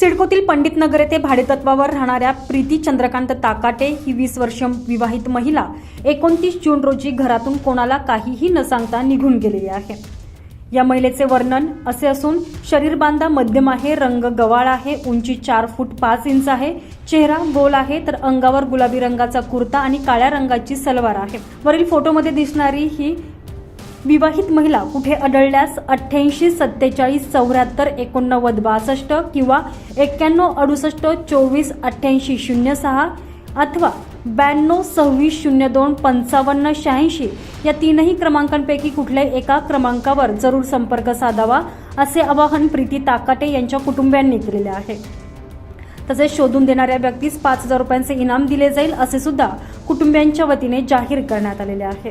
सिडकोतील पंडित नगर येथे भाडेतत्वावर राहणाऱ्या प्रीती चंद्रकांत ताकाटे ही वीस वर्ष विवाहित महिला एकोणतीस जून रोजी घरातून कोणाला काहीही न सांगता निघून गेलेली आहे. या महिलेचे वर्णन असे असून शरीर बांधा मध्यम आहे रंग गवाळ आहे उंची चार फूट पाच इंच आहे चेहरा गोल आहे तर अंगावर गुलाबी रंगाचा कुर्ता आणि काळ्या रंगाची सलवार आहे. वरील फोटोमध्ये दिसणारी ही विवाहित महिला कुठे आढळल्यास अठ्ठ्याऐंशी सत्तेचाळीस चौऱ्याहत्तर एकोणनव्वद बासष्ट किंवा एक्क्याण्णव अडुसष्ट चोवीस अठ्ठ्याऐंशी शून्य सहा अथवा ब्याण्णव सव्वीस शून्य दोन पंचावन्न शहाऐंशी या तीनही क्रमांकांपैकी कुठल्याही एका क्रमांकावर जरूर संपर्क साधावा असे आवाहन प्रीती ताकाटे यांच्या कुटुंबियांनी केलेले आहे. तसेच शोधून देणाऱ्या व्यक्तीस पाच हजार रुपयांचे इनाम दिले जाईल असे सुद्धा कुटुंबियांच्या वतीने जाहीर करण्यात आलेले आहे.